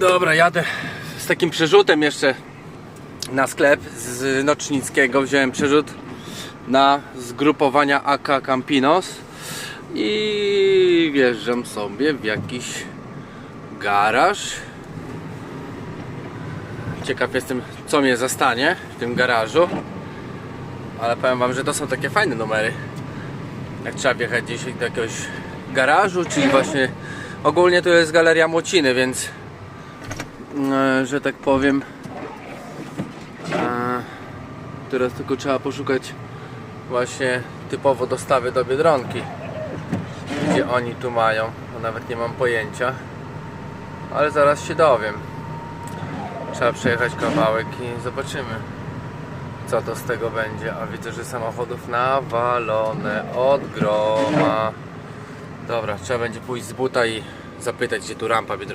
Dobra, jadę z takim przerzutem jeszcze na sklep z Nocznickiego. Wziąłem przerzut na zgrupowania AK Campinos i wjeżdżam sobie w jakiś garaż. Ciekaw jestem, co mnie zastanie w tym garażu. Ale powiem Wam, że to są takie fajne numery. Jak trzeba wjechać gdzieś do jakiegoś garażu, czyli właśnie ogólnie to jest galeria Młociny, więc że tak powiem. E, teraz tylko trzeba poszukać właśnie typowo dostawy do Biedronki gdzie oni tu mają, bo nawet nie mam pojęcia. Ale zaraz się dowiem. Trzeba przejechać kawałek i zobaczymy co to z tego będzie, a widzę, że samochodów nawalone od groma. Dobra, trzeba będzie pójść z buta i zapytać gdzie tu rampa Biedronki